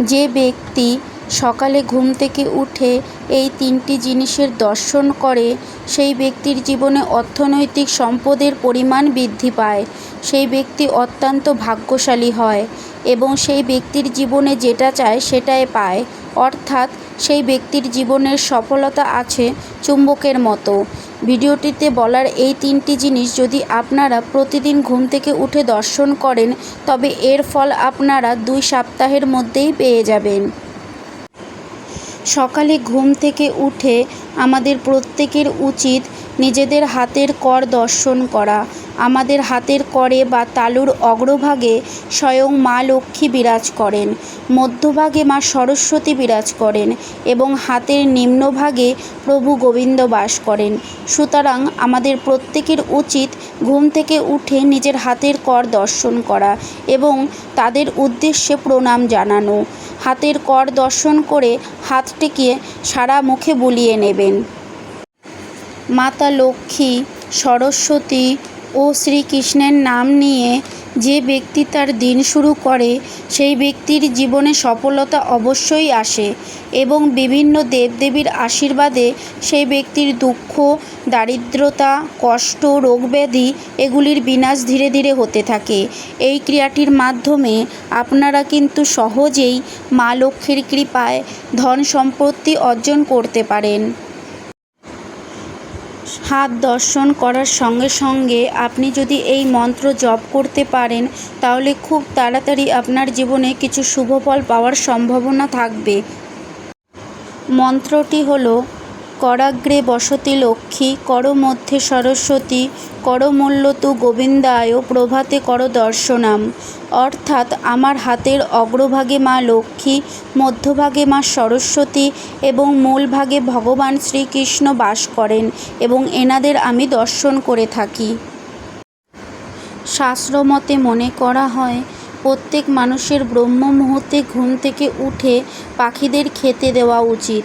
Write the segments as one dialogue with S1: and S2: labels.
S1: যে ব্যক্তি সকালে ঘুম থেকে উঠে এই তিনটি জিনিসের দর্শন করে, সেই ব্যক্তির জীবনে অর্থনৈতিক সম্পদের পরিমাণ বৃদ্ধি পায়। সেই ব্যক্তি অত্যন্ত ভাগ্যশালী হয় এবং সেই ব্যক্তির জীবনে যেটা চায় সেটাই পায়। অর্থাৎ সেই ব্যক্তির জীবনের সফলতা আছে চুম্বকের মতো। ভিডিওটিতে বলার এই তিনটি জিনিস যদি আপনারা প্রতিদিন ঘুম থেকে উঠে দর্শন করেন, তবে এর ফল আপনারা দুই সপ্তাহের মধ্যেই পেয়ে যাবেন। সকালে ঘুম থেকে উঠে আমাদের প্রত্যেকের উচিত নিজেদের হাতের কর দর্শন করা। আমাদের হাতের করে বা তালুর অগ্রভাগে স্বয়ং মা লক্ষ্মী বিরাজ করেন, মধ্যভাগে মা সরস্বতী বিরাজ করেন এবং হাতের নিম্নভাগে প্রভু গোবিন্দ বাস করেন। সুতরাং আমাদের প্রত্যেকের উচিত ঘুম থেকে উঠে নিজের হাতের কর দর্শন করা এবং তাদের উদ্দেশ্যে প্রণাম জানানো। হাতের কর দর্শন করে হাতটিকে সারা মুখে বুলিয়ে নেবেন। মাতা লক্ষ্মী, সরস্বতী ও শ্রীকৃষ্ণের নাম নিয়ে যে ব্যক্তি তার দিন শুরু করে, সেই ব্যক্তির জীবনে সফলতা অবশ্যই আসে এবং বিভিন্ন দেবদেবীর আশীর্বাদে সেই ব্যক্তির দুঃখ, দারিদ্রতা, কষ্ট, রোগব্যাধি এগুলির বিনাশ ধীরে ধীরে হতে থাকে। এই ক্রিয়াটির মাধ্যমে আপনারা কিন্তু সহজেই মা লক্ষ্মীর কৃপায় ধন সম্পত্তি অর্জন করতে পারেন। হাত দর্শন করার সঙ্গে সঙ্গে আপনি যদি এই মন্ত্র জপ করতে পারেন, তাহলে খুব তাড়াতাড়ি আপনার জীবনে কিছু শুভ ফল পাওয়ার সম্ভাবনা থাকবে। মন্ত্রটি হল, করাগ্রে বসতি লক্ষ্মী, কর মধ্যে সরস্বতী করমূল্য তু গোবিন্দায়, প্রভাতে কর দর্শনাম। অর্থাৎ আমার হাতের অগ্রভাগে মা লক্ষ্মী, মধ্যভাগে মা সরস্বতী এবং মূলভাগে ভগবান শ্রীকৃষ্ণ বাস করেন এবং এনাদের আমি দর্শন করে থাকি। শাস্ত্রমতে মনে করা হয়, প্রত্যেক মানুষের ব্রহ্ম মুহূর্তে ঘুম থেকে উঠে পাখিদের খেতে দেওয়া উচিত।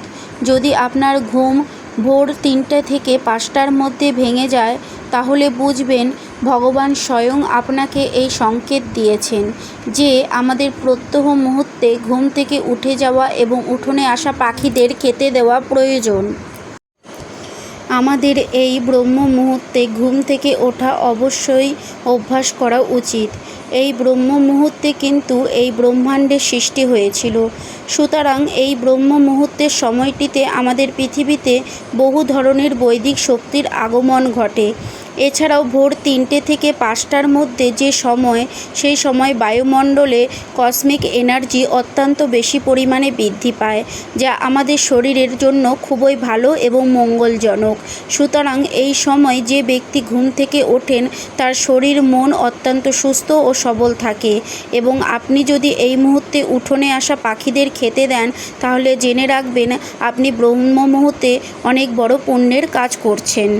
S1: যদি আপনার ঘুম ভোর তিনটে থেকে পাঁচটার মধ্যে ভেঙে যায়, তাহলে বুঝবেন ভগবান স্বয়ং আপনাকে এই সংকেত দিয়েছেন যে আমাদের প্রত্যহ মুহূর্তে ঘুম থেকে উঠে যাওয়া এবং উঠোনে আসা পাখিদের খেতে দেওয়া প্রয়োজন। আমাদের এই ব্রহ্ম মুহূর্তে ঘুম থেকে ওঠা অবশ্যই অভ্যাস করা উচিত। এই ব্রহ্ম মুহূর্তে কিন্তু এই ব্রহ্মাণ্ডের সৃষ্টি হয়েছিল। সুতরাং এই ব্রহ্ম মুহূর্তের সময়টিতে আমাদের পৃথিবীতে বহু ধরনের বৈদিক শক্তির আগমন ঘটে। এছাড়াও ভোর তিনটে থেকে পাঁচটার মধ্যে যে সময়, সেই সময় বায়ুমণ্ডলে কসমিক এনার্জি অত্যন্ত বেশি পরিমাণে বৃদ্ধি পায়, যা আমাদের শরীরের জন্য খুবই ভালো এবং মঙ্গলজনক। সুতরাং এই সময় যে ব্যক্তি ঘুম থেকে ওঠেন, তার শরীর মন অত্যন্ত সুস্থ ও সবল থাকে এবং আপনি যদি এই মুহূর্তে উঠোনে আসা পাখিদের খেতে দেন, তাহলে জেনে রাখবেন আপনি ব্রহ্ম মুহূর্তে অনেক বড় পুণ্যের কাজ করছেন।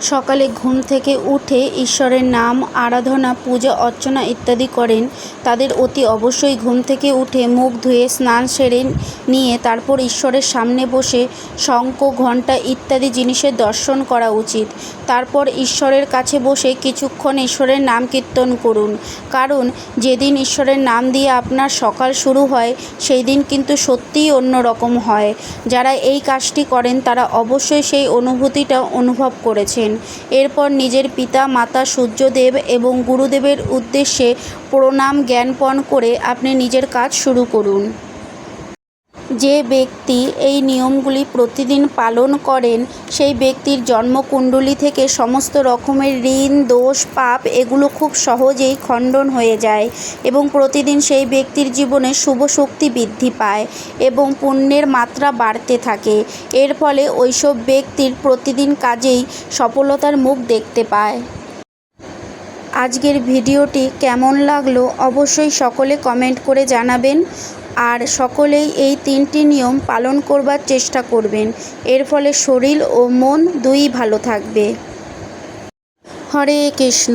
S1: সকালে ঘুম থেকে উঠে ঈশ্বরের নাম, আরাধনা, পূজা, অর্চনা ইত্যাদি করেন। তাদের অতি অবশ্যই ঘুম থেকে উঠে মুখ ধুয়ে স্নান সেরে নিয়ে তারপর ঈশ্বরের সামনে বসে শঙ্খ, ঘণ্টা ইত্যাদি জিনিসের দর্শন করা উচিত। তারপর ঈশ্বরের কাছে বসে কিছুক্ষণ ঈশ্বরের নাম কীর্তন করুন। কারণ যেদিন ঈশ্বরের নাম দিয়ে আপনার সকাল শুরু হয় সেই দিন কিন্তু সত্যিই অন্য রকম হয়। যারা এই কাজটি করেন, তারা অবশ্যই সেই অনুভূতিটা অনুভব করেছেন। এরপর নিজের পিতা, মাতা সূর্যদেব এবং গুরুদেবের উদ্দেশ্যে প্রণাম জ্ঞানপণ করে আপনি নিজের কাজ শুরু করুন। যে ব্যক্তি এই নিয়মগুলি প্রতিদিন পালন করেন, সেই ব্যক্তির জন্মকুণ্ডলী থেকে সমস্ত রকমের ঋণ, দোষ, পাপ এগুলো খুব সহজেই খণ্ডন হয়ে যায় এবং প্রতিদিন সেই ব্যক্তির জীবনে শুভ শক্তি বৃদ্ধি পায় এবং পুণ্যের মাত্রা বাড়তে থাকে। এর ফলে ওইসব ব্যক্তির প্রতিদিন কাজেই সফলতার মুখ দেখতে পায়। আজকের ভিডিওটি কেমন লাগল অবশ্যই সকলে কমেন্ট করে জানাবেন। আর সকলেই এই তিনটি নিয়ম পালন করবার চেষ্টা করবেন। এর ফলে শরীর ও মন দুই ভালো থাকবে। হরে কৃষ্ণ।